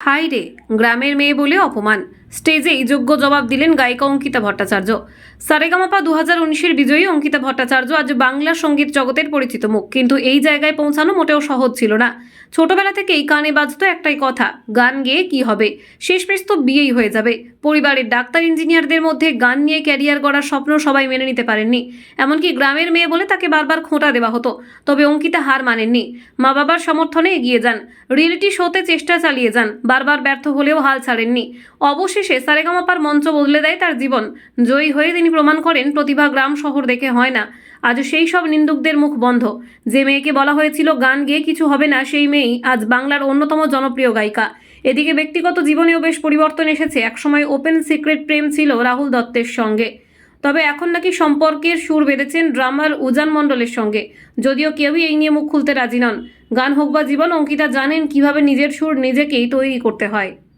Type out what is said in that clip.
High রে, গ্রামের মেয়ে বলে অপমান। স্টেজেই যোগ্য জবাব দিলেন গায়িকা অঙ্কিতা ভট্টাচার্য। সারেগামাপা দু হাজার উনিশের বিজয়ী অঙ্কিতা ভট্টাচার্য আজ বাংলা সংগীত জগতের পরিচিত মুখ। কিন্তু এই জায়গায় পৌঁছানো মোটেও সহজ ছিল না। ছোটবেলা থেকেই কানে বাজতো একটাই কথা, গান গেয়ে কি হবে? শেষমেশ তো বিয়েই হয়ে যাবে। পরিবারের ডাক্তার, ইঞ্জিনিয়ারদের মধ্যে গান নিয়ে ক্যারিয়ার গড়ার স্বপ্ন সবাই মেনে নিতে পারেননি। এমনকি গ্রামের মেয়ে বলে তাকে বারবার খোঁটা দেওয়া হতো। তবে অঙ্কিতা হার মানেননি। মা বাবার সমর্থনে এগিয়ে যান। রিয়েলিটি শোতে চেষ্টা চালিয়ে যান। বারবার ব্যর্থ হলেও হাল ছাড়েননি। অবশেষে সারেগামাপার মঞ্চ বদলে দেয় তার জীবন। জয়ী হয়ে তিনি প্রমাণ করেন, প্রতিভা গ্রাম শহর দেখে হয় না। আজ সেই সব নিন্দুকদের মুখ বন্ধ। যে মেয়েকে বলা হয়েছিল গান গেয়ে কিছু হবে না, সেই মেয়েই আজ বাংলার অন্যতম জনপ্রিয় গায়িকা। এদিকে ব্যক্তিগত জীবনেও বেশ পরিবর্তন এসেছে। একসময় ওপেন সিক্রেট প্রেম ছিল রাহুল দত্তের সঙ্গে। তবে এখন নাকি সম্পর্কের সুর বেঁধেছেন ড্রামার উজান মণ্ডলের সঙ্গে। যদিও কেউই এই নিয়ে মুখ খুলতে রাজি নন। গান হোক বা জীবন, অঙ্কিতা জানেন কীভাবে নিজের সুর নিজেকেই তৈরি করতে হয়।